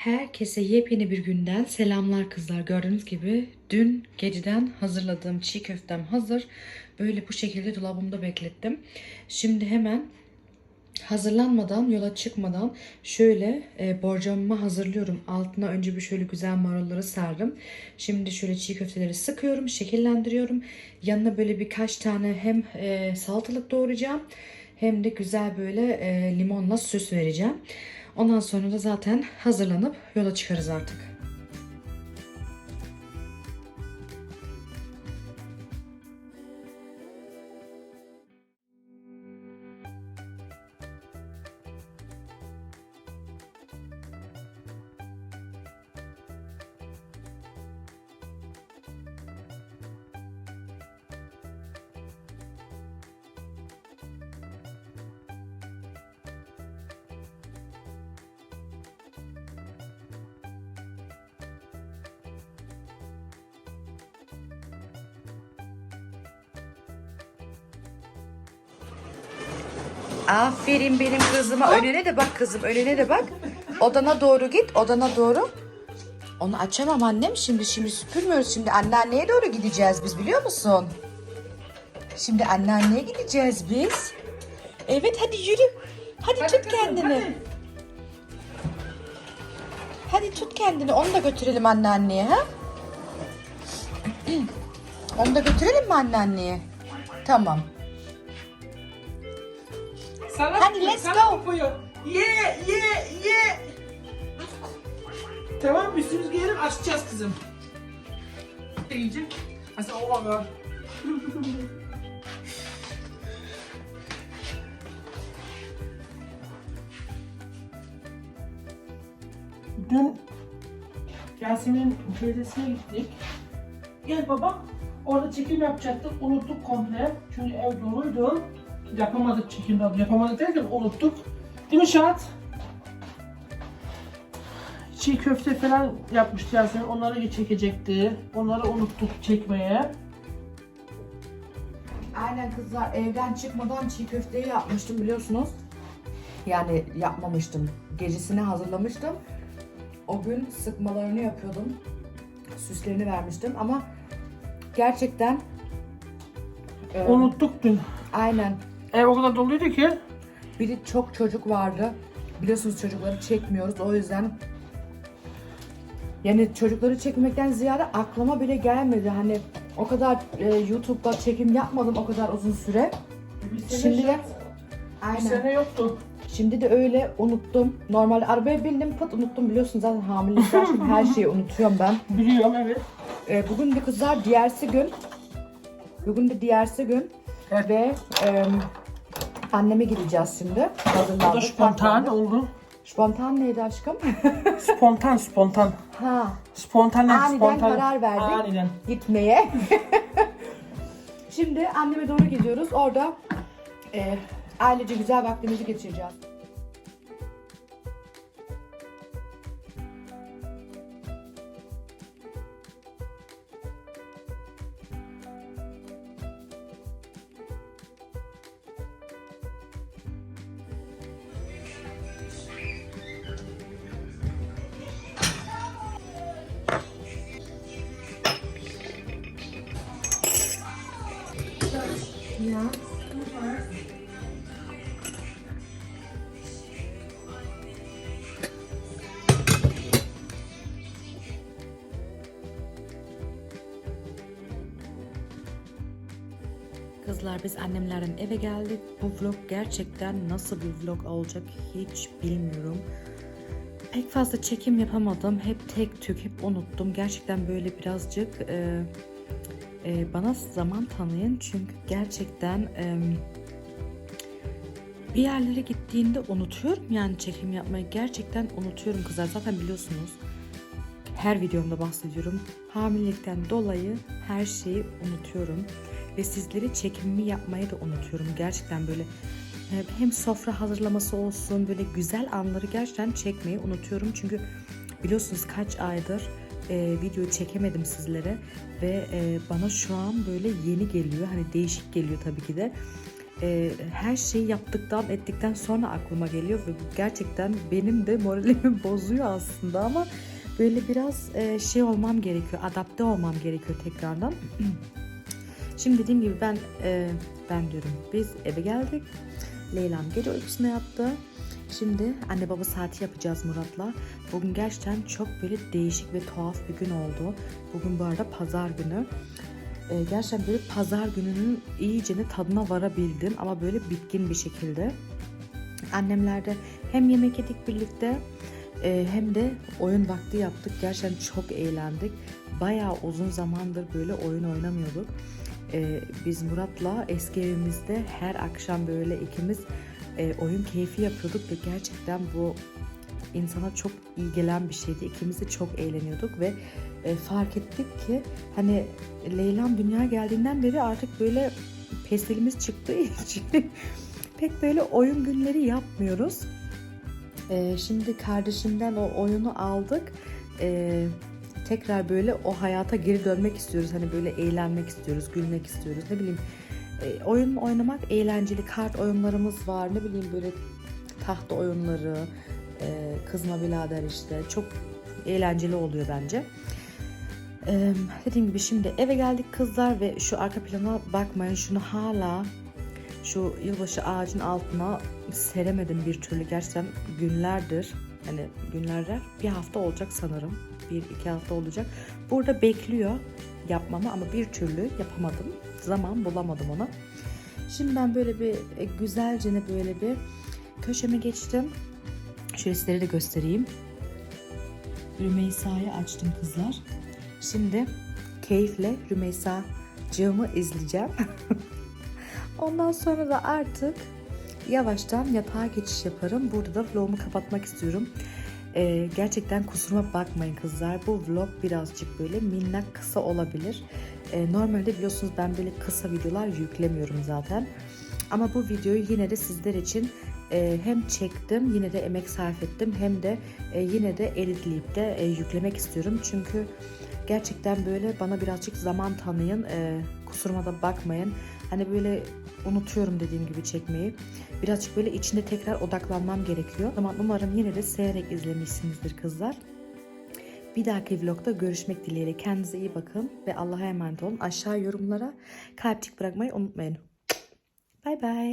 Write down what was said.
Herkese yepyeni bir günden selamlar kızlar. Gördüğünüz gibi dün geceden hazırladığım çiğ köftem hazır. Böyle bu şekilde dolabımda beklettim. Şimdi hemen hazırlanmadan, yola çıkmadan şöyle e, borcamımı hazırlıyorum. Altına önce bir şöyle güzel marulları serdim. Şimdi şöyle çiğ köfteleri sıkıyorum, şekillendiriyorum. Yanına böyle birkaç tane hem e, salatalık doğrayacağım hem de güzel böyle e, limonla süs vereceğim. Ondan sonra da zaten hazırlanıp yola çıkarız artık. Aferin benim kızıma. Önüne de bak kızım. Önüne de bak. Odana doğru git. Odana doğru. Onu açamam annem. Şimdi şimdi süpürmüyoruz. Şimdi anneanneye doğru gideceğiz biz biliyor musun? Şimdi anneanneye gideceğiz biz. Evet hadi yürü. Hadi tut kendini. Hadi. tut kendini. Onu da götürelim anneanneye ha? Onu da götürelim mi anneanneye? Tamam. Sana Hadi, let's sana go. kopuyor. Ye ye ye. Tamam üstümüzü giyelim açacağız kızım. Yiyecek. Aslında o var. Dün Yasemin'in teyzesine gittik. Gel baba. Orada çekim yapacaktık. Unuttuk komple. Çünkü ev doluydu. Yapamadık çekimde. Yapamadık derken unuttuk. Değil mi Şahat? Çiğ köfte falan yapmıştı Yasemin. Onları çekecekti. Onları unuttuk çekmeye. Aynen kızlar evden çıkmadan çiğ köfteyi yapmıştım biliyorsunuz. Yani yapmamıştım. Gecesine hazırlamıştım. O gün sıkmalarını yapıyordum. Süslerini vermiştim ama gerçekten e, Unuttuk dün. aynen Ev o kadar doluydu ki. bir de çok çocuk vardı. Biliyorsunuz çocukları çekmiyoruz o yüzden yani çocukları çekmekten ziyade aklıma bile gelmedi. Hani o kadar e, YouTube'da çekim yapmadım o kadar uzun süre. Bir Şimdi de Bir aynen. sene yoktu. Şimdi de öyle unuttum. Normalde arabaya bindim pıt unuttum biliyorsunuz zaten hamilelikten şimdi her şeyi unutuyorum ben. Biliyorum evet. Ee, bugün de kızlar diğersi gün. Bugün de diğersi gün. Evet. Ve e, anneme gideceğiz şimdi. O da Hazırlandık. spontan oldu. Spontan neydi aşkım? Spontan spontan. ha, Spontan ne? aniden spontan. karar verdik Aniden. gitmeye. şimdi anneme doğru gidiyoruz. Orada e, ailece güzel vaktimizi geçireceğiz. Kızlar biz annemlerden eve geldik. Bu vlog gerçekten nasıl bir vlog olacak hiç bilmiyorum. Pek fazla çekim yapamadım. Hep tek tük, hep unuttum. Gerçekten böyle birazcık e, e, bana zaman tanıyın. Çünkü gerçekten e, bir yerlere gittiğinde unutuyorum yani çekim yapmayı. Gerçekten unutuyorum kızlar. Zaten biliyorsunuz her videomda bahsediyorum. Hamilelikten dolayı her şeyi unutuyorum. Ve sizleri çekimimi yapmayı da unutuyorum. Gerçekten böyle e, hem sofra hazırlaması olsun böyle güzel anları gerçekten çekmeyi unutuyorum. Çünkü biliyorsunuz kaç aydır e, video çekemedim sizlere ve e, bana şu an böyle yeni geliyor. Hani değişik geliyor tabii ki de. e, her şeyi yaptıktan ettikten sonra aklıma geliyor ve bu gerçekten benim de moralimi bozuyor aslında ama böyle biraz e, şey olmam gerekiyor, adapte olmam gerekiyor tekrardan. Şimdi dediğim gibi ben e, ben diyorum biz eve geldik. Leyla'm gece uykusuna yattı. Şimdi anne baba saati yapacağız Murat'la. Bugün gerçekten çok böyle değişik ve tuhaf bir gün oldu. Bugün bu arada pazar günü. Ee, gerçekten böyle pazar gününün iyicene tadına varabildim ama böyle bitkin bir şekilde. Annemlerde hem yemek yedik birlikte e, hem de oyun vakti yaptık. Gerçekten çok eğlendik. Bayağı uzun zamandır böyle oyun oynamıyorduk. Ee, biz Murat'la eski evimizde her akşam böyle ikimiz e, oyun keyfi yapıyorduk ve gerçekten bu insana çok iyi gelen bir şeydi. İkimiz de çok eğleniyorduk ve e, fark ettik ki hani Leyla'm dünyaya geldiğinden beri artık böyle pestilimiz çıktığı için pek böyle oyun günleri yapmıyoruz. E, şimdi kardeşimden o oyunu aldık. E, tekrar böyle o hayata geri dönmek istiyoruz. Hani böyle eğlenmek istiyoruz, gülmek istiyoruz. Ne bileyim e, oyun oynamak eğlenceli. Kart oyunlarımız var. Ne bileyim böyle tahta oyunları, e, kızma birader işte. Çok eğlenceli oluyor bence. E, dediğim gibi şimdi eve geldik kızlar ve şu arka plana bakmayın. Şunu hala şu yılbaşı ağacın altına seremedim bir türlü. Gerçekten günlerdir hani günlerdir bir hafta olacak sanırım. Bir iki hafta olacak. Burada bekliyor yapmamı ama bir türlü yapamadım. Zaman bulamadım ona. Şimdi ben böyle bir e, güzelce ne böyle bir köşeme geçtim. Şöyle sizlere de göstereyim. Rümeysa'yı açtım kızlar. Şimdi keyifle Rümeysa'cığımı izleyeceğim. Ondan sonra da artık yavaştan yatağa geçiş yaparım. Burada da vlogumu kapatmak istiyorum. Ee, gerçekten kusuruma bakmayın kızlar. Bu vlog birazcık böyle minnak kısa olabilir. Ee, normalde biliyorsunuz ben böyle kısa videolar yüklemiyorum zaten. Ama bu videoyu yine de sizler için e, hem çektim yine de emek sarf ettim hem de e, yine de editleyip de e, yüklemek istiyorum. Çünkü gerçekten böyle bana birazcık zaman tanıyın. E, kusuruma da bakmayın. Hani böyle unutuyorum dediğim gibi çekmeyi. Birazcık böyle içinde tekrar odaklanmam gerekiyor. Ama umarım yine de severek izlemişsinizdir kızlar. Bir dahaki vlogda görüşmek dileğiyle. Kendinize iyi bakın ve Allah'a emanet olun. Aşağı yorumlara kalpçik bırakmayı unutmayın. Bye bye.